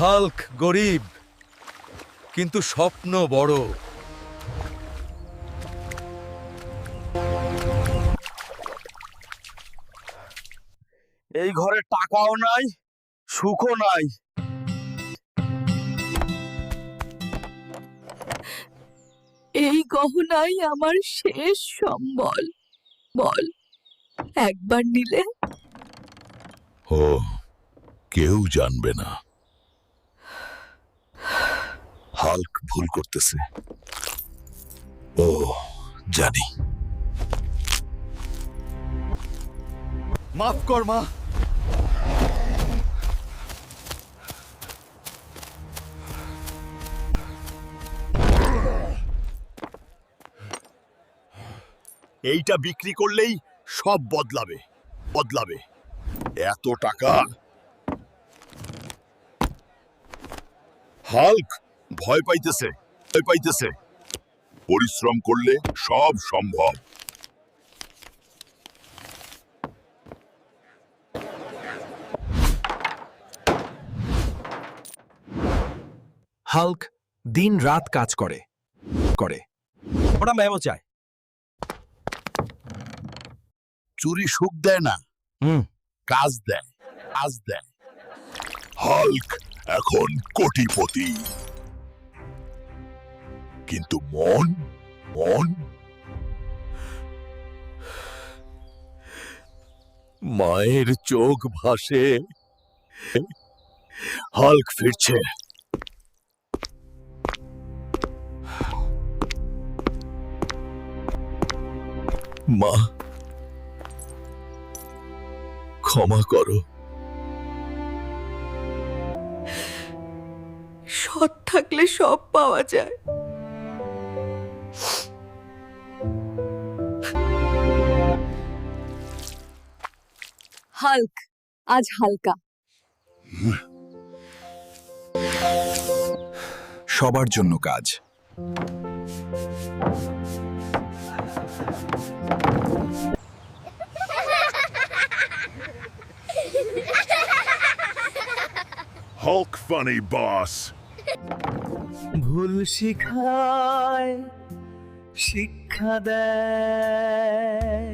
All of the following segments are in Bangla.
হাল্ক গরিব কিন্তু স্বপ্ন বড়। এই ঘরে টাকাও নাই সুখও নাই। এই গহনাই আমার শেষ সম্বল। বল একবার নিলে? ও কেউ জানবে না। হাল্ক ভুল করতেছে। ও, জানি। মাফ কর, মা। এইটা বিক্রি করলেই সব বদলাবে বদলাবে। এত টাকা। হাল্ক ভয় পাইতেছে ভয় পাইতেছে। পরিশ্রম করলে সব সম্ভব। হাল্ক দিন রাত কাজ করে করে। ওরা মেমো চায়। চুরি সুখ দেয় না হুম। কাজ দেয় কাজ দেয়। হাল্ক এখন কোটিপতি। কিন্তু মন মন। মায়ের চোখ ভাসে। হাল্ক ফিরছে। মা, ক্ষমা করো। সৎ থাকলে সব পাওয়া যায়। হাল্ক আজ হালকা। সবার জন্য কাজ। Hulk funny boss. ভুল শিখায় শিক্ষা দেয়।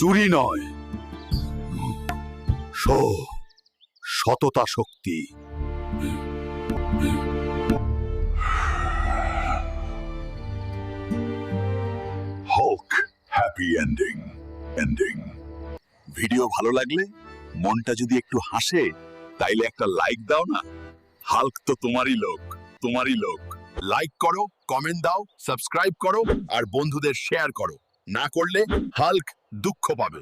চুরি নয়। সততা শক্তি। হোক হ্যাপি এন্ডিং এন্ডিং ভিডিও ভালো লাগলে, মনটা যদি একটু হাসে, তাইলে একটা লাইক দাও না। হাল্ক তো তোমারই লোক তোমারই লোক। লাইক করো কমেন্ট দাও সাবস্ক্রাইব করো, আর বন্ধুদের শেয়ার করো। না করলে হাল্ক দুঃখ পাবে।